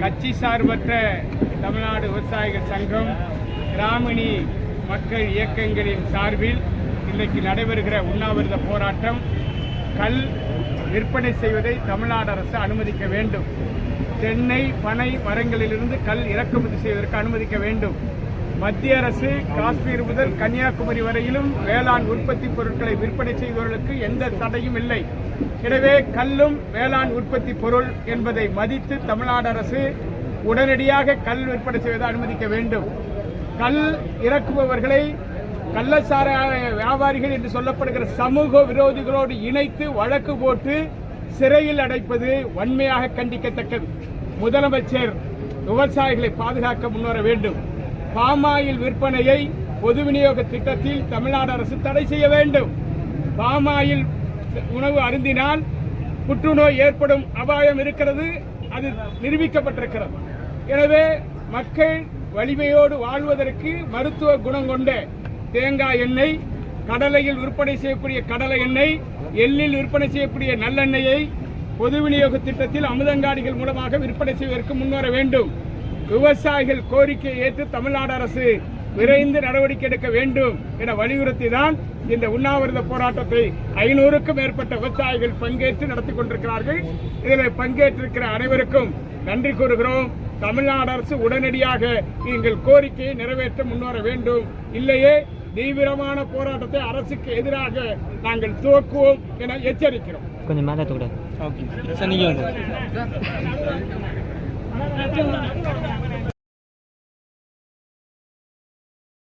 கட்சி சார்பற்ற தமிழ்நாடு விவசாயிகள் சங்கம் கிராமிணி மக்கள் இயக்கங்களின் சார்பில் இன்றைக்கு நடைபெறுகிற உண்ணாவிரத போராட்டம். கல் விற்பனை செய்வதை தமிழ்நாடு அரசு அனுமதிக்க வேண்டும். தென்னை பனை மரங்களிலிருந்து கல் இறக்குமதி செய்வதற்கு அனுமதிக்க வேண்டும். மத்திய அரசு காஷ்மீர் முதல் கன்னியாகுமரி வரையிலும் வேளாண் உற்பத்தி பொருட்களை விற்பனை செய்பவர்களுக்கு எந்த தடையும் இல்லை. எனவே கல்லும் வேளாண் உற்பத்தி பொருள் என்பதை மதித்து தமிழ்நாடு அரசு உடனடியாக கல் விற்பனை செய்வதை அனுமதிக்க வேண்டும். கல் இறக்குபவர்களை கள்ளச்சார வியாபாரிகள் என்று சொல்லப்படுகிற சமூக விரோதிகளோடு இணைத்து வழக்கு போட்டு சிறையில் அடைப்பது வன்மையாக கண்டிக்கத்தக்கது. முதலமைச்சர் விவசாயிகளை பாதுகாக்க முன்வர வேண்டும். பாமாயில் விற்பனையை பொது விநியோக திட்டத்தில் தமிழ்நாடு அரசு தடை செய்ய வேண்டும். பாமாயில் உணவு அருந்தினால் புற்றுநோய் ஏற்படும் அபாயம் இருக்கிறது அது நிரூபிக்கப்பட்டிருக்கிறது. எனவே மக்கள் வலிமையோடு வாழ்வதற்கு மருத்துவ குணம் கொண்ட தேங்காய் எண்ணெய் கடலையில் விற்பனை செய்யக்கூடிய கடலை எண்ணெய் எள்ளில் விற்பனை செய்யக்கூடிய நல்லெண்ணெயை பொது விநியோக திட்டத்தில் அமுதங்காடிகள் மூலமாக விற்பனை செய்வதற்கு முன்வர வேண்டும். விவசாயிகள் கோரிக்கையை ஏற்று தமிழ்நாடு அரசு விரைந்து நடவடிக்கை எடுக்க வேண்டும் என வலியுறுத்தி தான் இந்த உண்ணாவிரத போராட்டத்தை ஐநூறுக்கும் மேற்பட்ட விவசாயிகள் பங்கேற்று நடத்தி கொண்டிருக்கிறார்கள். இதில் பங்கேற்றிருக்கிற அனைவருக்கும் நன்றி கூறுகிறோம். தமிழ்நாடு அரசு உடனடியாக எங்கள் கோரிக்கையை நிறைவேற்ற முன்வர வேண்டும். இல்லையே தீவிரமான போராட்டத்தை அரசுக்கு எதிராக நாங்கள் துவக்குவோம் என எச்சரிக்கிறோம். கொஞ்சம் மேலே ஓகே. சார் நீங்கள் வந்து.